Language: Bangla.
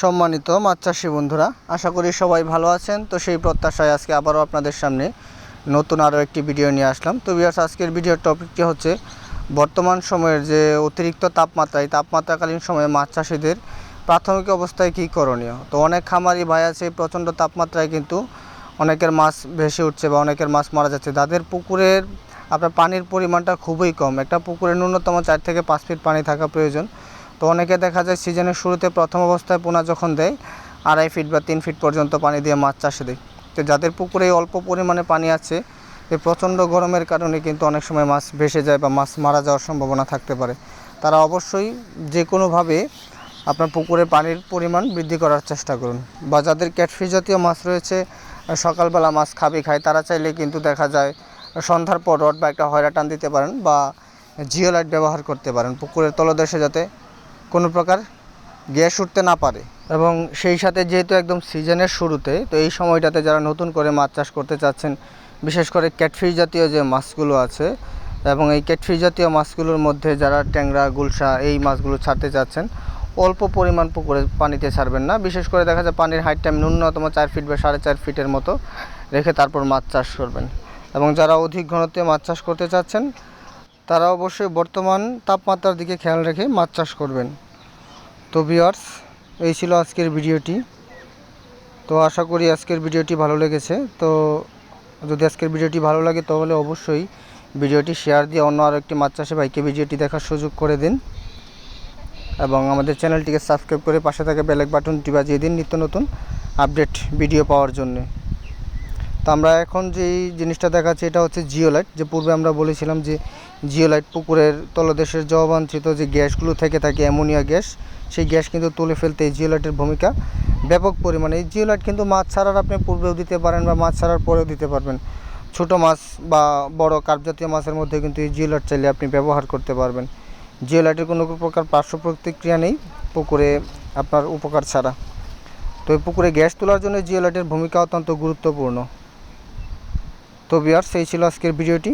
সম্মানিত মাছ চাষি বন্ধুরা, আশা করি সবাই ভালো আছেন। তো সেই প্রত্যাশায় আজকে আবারও আপনাদের সামনে নতুন আরও একটি ভিডিও নিয়ে আসলাম। তো বিয়াস আজকের ভিডিওর টপিকটি হচ্ছে বর্তমান সময়ের যে অতিরিক্ত তাপমাত্রা, এই তাপমাত্রাকালীন সময়ে মাছ চাষিদের প্রাথমিক অবস্থায় কী করণীয়? তো অনেক খামারি ভাই আছে প্রচণ্ড তাপমাত্রায় কিন্তু অনেকের মাছ ভেসে উঠছে বা অনেকের মাছ মারা যাচ্ছে। তাদের পুকুরের আপনার পানির পরিমাণটা খুবই কম। একটা পুকুরে ন্যূনতম চার থেকে পাঁচ ফিট পানি থাকা প্রয়োজন। তো অনেকে দেখা যায় সিজনের শুরুতে প্রথম অবস্থায় পোনা যখন দেয়, আড়াই ফিট বা তিন ফিট পর্যন্ত পানি দিয়ে মাছ চাষে দেয়। তো যাদের পুকুরে অল্প পরিমাণে পানি আছে এই প্রচণ্ড গরমের কারণে কিন্তু অনেক সময় মাছ ভেসে যায় বা মাছ মারা যাওয়ার সম্ভাবনা থাকতে পারে। তারা অবশ্যই যে কোনোভাবে আপনার পুকুরে পানির পরিমাণ বৃদ্ধি করার চেষ্টা করুন বা যাদের ক্যাটফিশ জাতীয় মাছ রয়েছে সকালবেলা মাছ খাবে খায়, তারা চাইলে কিন্তু দেখা যায় সন্ধ্যার পর রড বা একটা হয়রা টান দিতে পারেন বা জিও লাইট ব্যবহার করতে পারেন পুকুরের তলদেশে যাতে কোনো প্রকার গ্যাস উঠতে না পারে। এবং সেই সাথে যেহেতু একদম সিজনের শুরুতে, তো এই সময়টাতে যারা নতুন করে মাছ চাষ করতে চাচ্ছেন, বিশেষ করে ক্যাটফিশ জাতীয় যে মাছগুলো আছে, এবং এই ক্যাটফিশ জাতীয় মাছগুলোর মধ্যে যারা ট্যাংরা, গুলশা এই মাছগুলো ছাড়তে চাচ্ছেন, অল্প পরিমাণ পুকুরে পানিতে ছাড়বেন না। বিশেষ করে দেখা যায় পানির হাইট টাইম ন্যূনতম চার ফিট বা সাড়ে চার ফিটের মতো রেখে তারপর মাছ চাষ করবেন। এবং যারা অধিক ঘনত্বে মাছ চাষ করতে চাচ্ছেন তারা অবশ্যই বর্তমান তাপমাত্রার দিকে খেয়াল রেখে মাছ চাষ করবেন। তো ভিওয়ার্স এই ছিল আজকের ভিডিওটি। তো আশা করি আজকের ভিডিওটি ভালো লেগেছে। তো যদি আজকের ভিডিওটি ভালো লাগে তাহলে অবশ্যই ভিডিওটি শেয়ার দিয়ে অন্য আরও একটি মাছ চাষে ভাইকে ভিডিওটি দেখার সুযোগ করে দিন। এবং আমাদের চ্যানেলটিকে সাবস্ক্রাইব করে পাশে থাকা বেলেক বাটনটি বাজিয়ে দিন নিত্য নতুন আপডেট ভিডিও পাওয়ার জন্যে। তো আমরা এখন যেই জিনিসটা দেখাচ্ছি, এটা হচ্ছে জিওলাইট যে পূর্বে আমরা বলেছিলাম যে জিওলাইট পুকুরের তলদেশের যে অবাঞ্ছিত যে গ্যাসগুলো থেকে থাকে, অ্যামোনিয়া গ্যাস, সেই গ্যাস কিন্তু তুলে ফেলতে এই জিওলাইটের ভূমিকা ব্যাপক পরিমাণে। এই জিওলাইট কিন্তু মাছ ছাড়ার আপনি পূর্বেও দিতে পারেন বা মাছ ছাড়ার পরেও দিতে পারবেন। ছোট মাছ বা বড় কার্প জাতীয় মাছের মধ্যে কিন্তু এই জিওলাইট চাইলে আপনি ব্যবহার করতে পারবেন। জিওলাইটের কোনো প্রকার পার্শ্ব প্রতিক্রিয়া নেই পুকুরে আপনার উপকার ছাড়া। তো এই পুকুরে গ্যাস তোলার জন্য জিওলাইটের ভূমিকা অত্যন্ত গুরুত্বপূর্ণ। তো বিয়ার্স সেই ছিল আজকের ভিডিওটি।